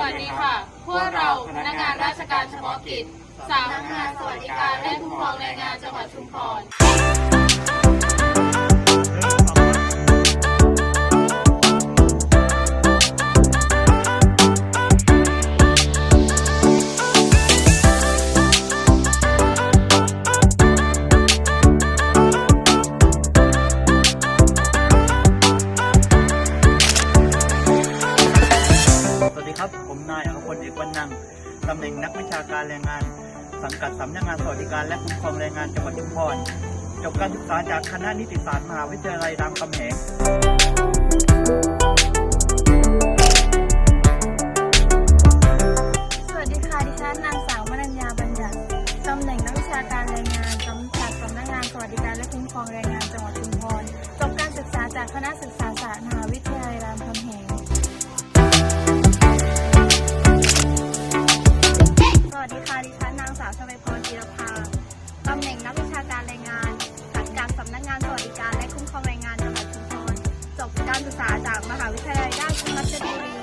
วัสดีค่ะ พวกเราพนักงานราชการเฉพาะกิจสำนักงานสวัสดิการและคุ้มครองแรงงานจังหวัดชุมพร อกวันนังตำแหน่งนักวิชาการแรงงาน สังกัดสำนักงานสวัสดิการและคุ้มครองแรงงานจังหวัดชุมพรจบการศึกษาจากคณะนิติศาสตร์มหาวิทยาลัยรามคำแหงสวัสดีค่ะดิฉันนางสาวมนัญญาบัญญัติตำแหน่งนักวิชาการแรงงานกำกับสำนักงานสวัสดิการและคุ้มครองแรงงานจังหวัดชุมพรจบการศึกษาจากคณะศึกษา ทยาลัยราชภัฏบุรี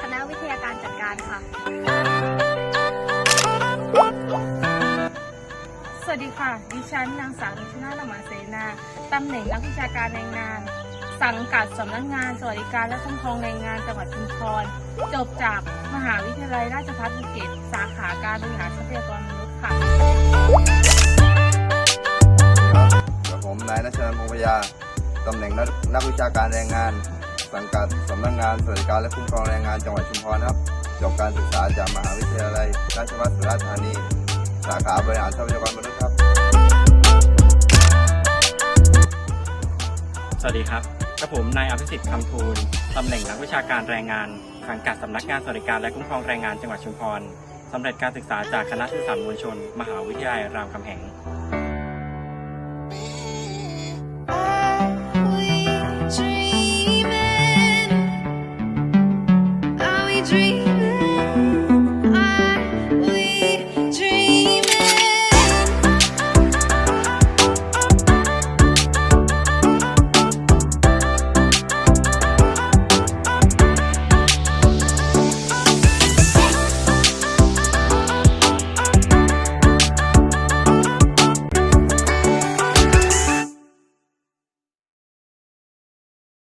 คณะวิทยาการจัดการค่ะ สวัสดีค่ะ ดิฉันนางสาวนิชนาถมาเสนา ตำแหน่งนักวิชาการแรงงาน สังกัดสำนักงานสวัสดิการและคุ้มครองแรงงานจังหวัดชุมพร จบจากมหาวิทยาลัยราชภัฏภูเก็ต สาขาการบริหารทรัพยากรมนุษย์ค่ะกับผมนายนัชนันพงพยาตำแหน่งนักวิชาการแรงงาน สังกัดสำนักงานสวัสดิการและคุ้มครองแรงงานจังหวัดชุมพรครับจบการศึกษาจากมหาวิทยาลัยราชภัฏสุราษฎร์ธานี สาขาบริหารทรัพยากรมนุษย์ครับ สวัสดีครับกับผมนายอภิสิทธิ์คำทูลตำแหน่งนักวิชาการแรงงานสังกัดสำนักงานสวัสดิการและคุ้มครองแรงงานจังหวัดชุมพรสำเร็จการศึกษาจากคณะสื่อสารมวลชน มหาวิทยาลัยรามคำแหง